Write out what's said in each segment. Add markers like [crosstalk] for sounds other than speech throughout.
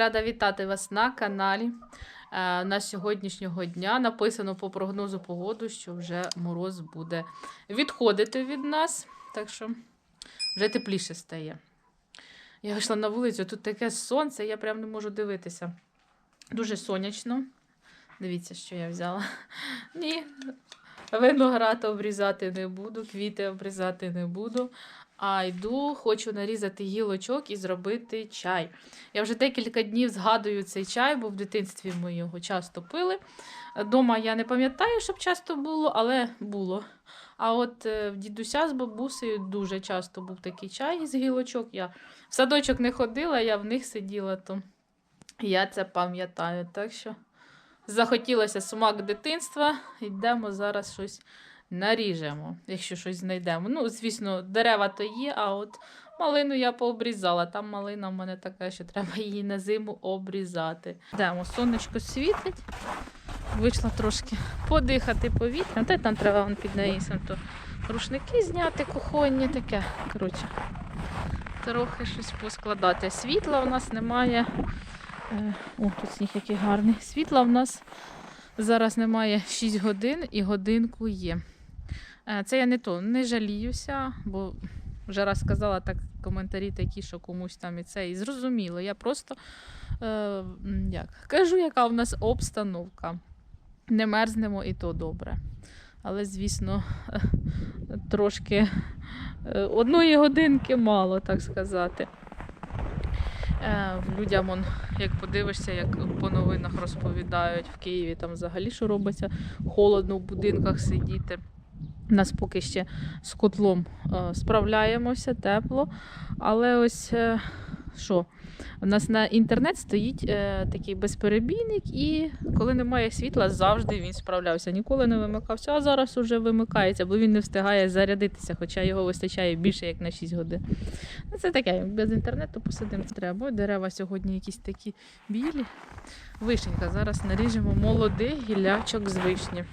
Рада вітати вас на каналі. Е, На сьогоднішнього дня написано по прогнозу погоди, що вже мороз буде відходити від нас. Так що вже тепліше стає. Я вийшла на вулицю, тут таке сонце, я прям не можу дивитися. Дуже сонячно. Дивіться, що я взяла. Ні, виноград обрізати не буду, квіти обрізати не буду. А йду, хочу нарізати гілочок і зробити чай. Я вже декілька днів згадую цей чай, бо в дитинстві ми його часто пили. Дома я не пам'ятаю, щоб часто було, але було. А от е, в дідуся з бабусею дуже часто був такий чай з гілочок. Я в садочок не ходила, я в них сиділа, то я це пам'ятаю. Так що захотілося смак дитинства. Йдемо зараз щось наріжемо, якщо щось знайдемо. Ну, звісно, дерева то є, а от малину я пообрізала. Там малина в мене така, що треба її на зиму обрізати. Йдемо, сонечко світить. Вийшла трошки подихати повітрям. Та там треба вон під навісом, то рушники зняти, кухонні таке. Коротше, трохи щось поскладати. Світла в нас немає. Е, О, тут сніг який гарний. Світла в нас зараз немає 6 годин і годинку є. Е, Це я не то не жаліюся, бо вже раз сказала так коментарі такі, що комусь там і це і зрозуміло. Я просто е, як, кажу, яка в нас обстановка. Не мерзнемо і то добре. Але, звісно, [laughs] трошки е, одної годинки мало, так сказати. Е, Людям, он, як подивишся, як по новинах розповідають в Києві, там взагалі що робиться, холодно в будинках сидіти. Нас поки ще з котлом е, справляємося, тепло. Але ось е, що? У нас на інтернет стоїть е, такий безперебійник, і коли немає світла, завжди він справлявся. Ніколи не вимикався, а зараз уже вимикається, бо він не встигає зарядитися, хоча його вистачає більше як на 6 годин. Ну, це таке, без інтернету посидимо треба. Дерева сьогодні якісь такі білі. Вишенька. Зараз наріжемо молодий гілячок з вишні.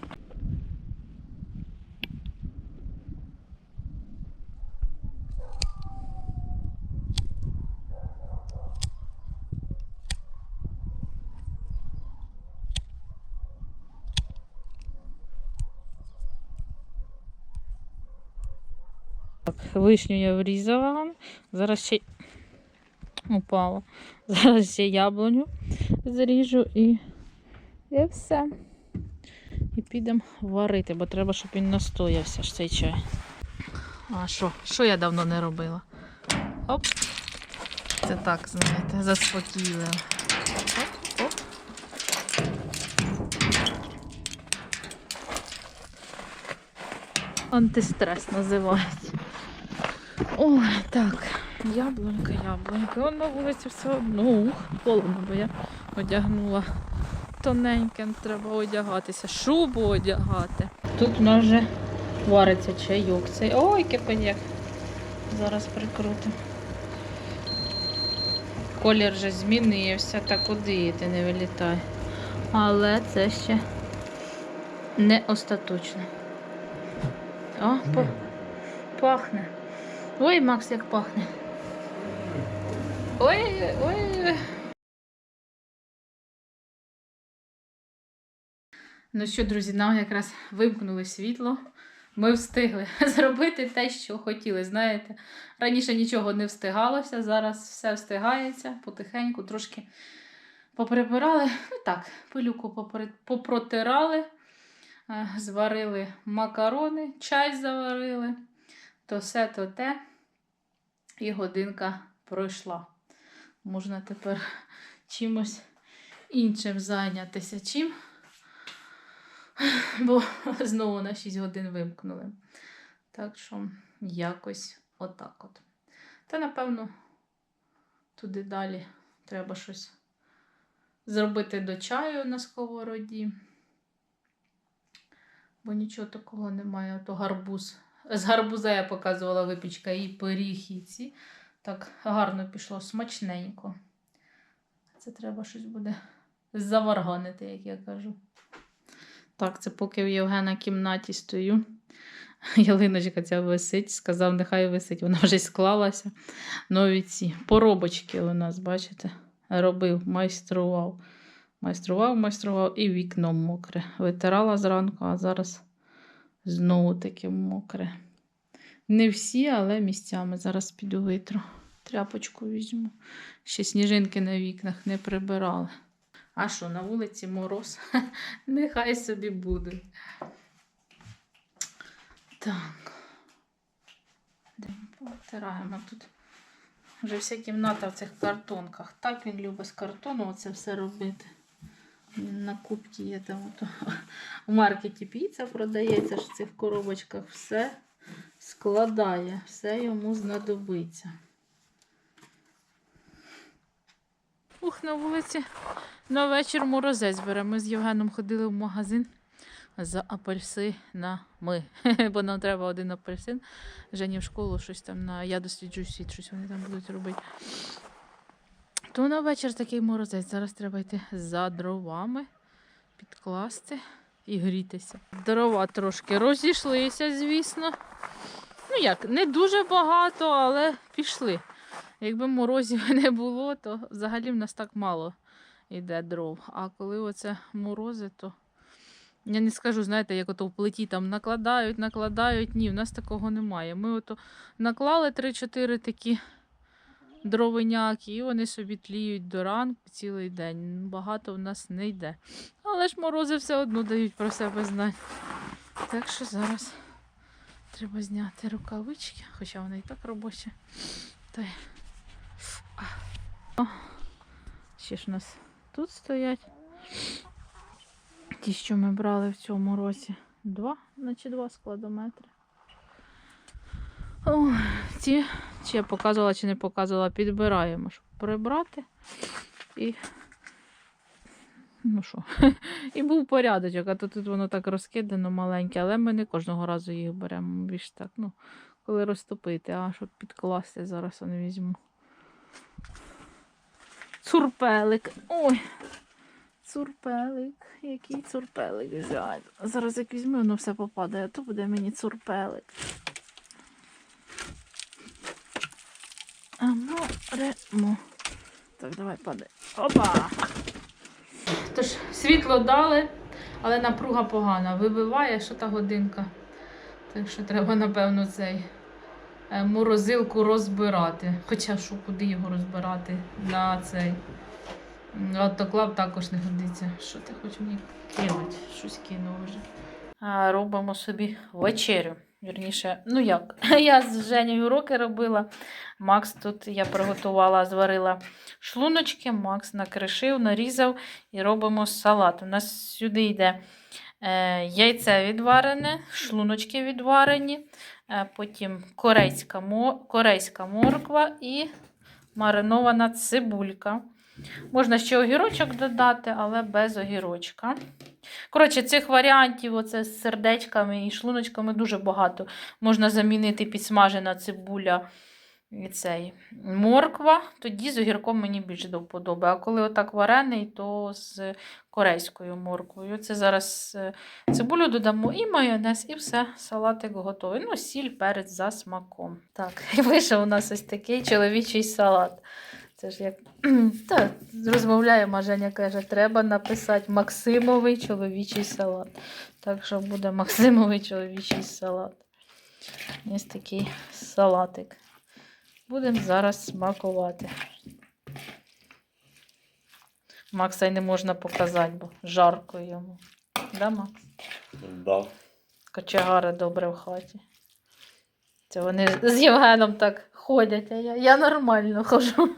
Вишню я врізала. Зараз ще упало. [laughs] Зараз ще яблуню зріжу і, і все. І підемо варити, бо треба, щоб він настоявся ж цей чай. А що? Що я давно не робила? Оп. Це так, знаєте, заспокійливо. Антистрес називається. Ой, так. Яблунька, яблунька. Он на вулиці все одно. Ух, холодно, бо я одягнула тоненьке, треба одягатися, шубу одягати. Тут у нас вже вариться чайок. Цей. Ой, кипенєк. Зараз прикрутимо. Колір вже змінився, та куди ти не вилітай. Але це ще не остаточно. О, по... пахне. Ой, Макс, як пахне. Ой, ой. Ну що, друзі, нам якраз вимкнули світло. Ми встигли [laughs] зробити те, що хотіли. Знаєте, раніше нічого не встигалося, зараз все встигається потихеньку, трошки поприбирали. Ну так, пилюку попротирали, е, зварили макарони, чай заварили, то все, то те. І годинка пройшла. Можна тепер чимось іншим зайнятися. Чим? Бо знову на 6 годин вимкнули. Так що якось отак от. Та, напевно, туди далі треба щось зробити до чаю на сковороді. Бо нічого такого немає. То гарбуз. З гарбуза я показувала випічка і пиріг, і ці. Так гарно пішло, смачненько. Це треба щось буде заварганити, як я кажу. Так, це поки в Євгена кімнаті стою. Ялиночка ця висить, сказав, нехай висить, вона вже склалася. Нові ці поробочки у нас, бачите, робив, майстрував. Майстрував, майстрував і вікно мокре. Витирала зранку, а зараз знову таке мокре. Не всі, але місцями. Зараз піду витру. Тряпочку візьму. Ще сніжинки на вікнах не прибирали. А що, на вулиці мороз? [laughs] Нехай собі буде. Так. Повтираємо тут. Вже вся кімната в цих картонках. Так він любить з картону оце все робити. На кубці є там. У маркеті піца продається ж в цих коробочках. Все складає, все йому знадобиться. Ух, на вулиці на вечір морозець бере. Ми з Євгеном ходили в магазин за апельсинами. [laughs] Бо нам треба один апельсин. Жені в школу щось там на я досліджую світ, щось вони там будуть робити. То на вечір такий морозець. Зараз треба йти за дровами, підкласти і грітися. Дрова трошки розійшлися, звісно. Ну як, не дуже багато, але пішли. Якби морозів [laughs] не було, то взагалі в нас так мало йде дров. А коли оце морози, то я не скажу, знаєте, як ото в плиті там накладають, накладають. Ні, в нас такого немає. Ми ото наклали 3-4 такі дровиняки, і вони собі тліють до ранку цілий день. Багато в нас не йде. Але ж морози все одно дають про себе знати. Так що зараз треба зняти рукавички, хоча вони і так робочі. Та. О, ще ж у нас тут стоять. Ті, що ми брали в цьому році. Два, наче два складометри. О, ці, чи я показувала, чи не показувала, підбираємо, щоб прибрати. І. Ну що, [laughs] і був порядочок, а то тут воно так розкидано маленьке, але ми не кожного разу їх беремо. Більш так, ну, коли розтопити, а щоб підкласти, зараз я візьму. Цурпелик. Ой, цурпелик. Який цурпелик взяти. Зараз як візьму, воно все попадає, то буде мені цурпелик. А ну. Так, давай падай. Опа! Тож, світло дали, але напруга погана. Вибиває, що та годинка. Так що треба, напевно, цей е, морозилку розбирати. Хоча що, куди його розбирати на цей. Автоклав також не годиться. Що ти хочеш мені кинути? Щось кинув вже. Робимо собі вечерю. Вірніше, ну як? [laughs] Я з Женєю уроки робила. Макс тут я приготувала, зварила шлуночки, Макс накришив, нарізав і робимо салат. У нас сюди йде е, яйце відварене, шлуночки відварені, е, потім корейська, корейська морква і маринована цибулька. Можна ще огірочок додати, але без огірочка. Коротше, цих варіантів оце з сердечками і шлуночками дуже багато. Можна замінити підсмажена цибуля і цей морква, тоді з огірком мені більше до вподоби. А коли отак варений, то з корейською морквою. Це зараз е, цибулю додамо і майонез, і все, салатик готовий. Ну, сіль, перець за смаком. Так, [laughs] і вийшов у нас ось такий чоловічий салат. Це ж як [clears throat] так, розмовляємо, Женя каже, треба написати Максимовий чоловічий салат. Так що буде Максимовий чоловічий салат. Ось такий салатик. Будемо зараз смакувати. Макса й не можна показати, бо жарко йому. Да, Макс? Да. Кочегари добре в хаті. Це вони з Євгеном так ходять, а я, я нормально хожу.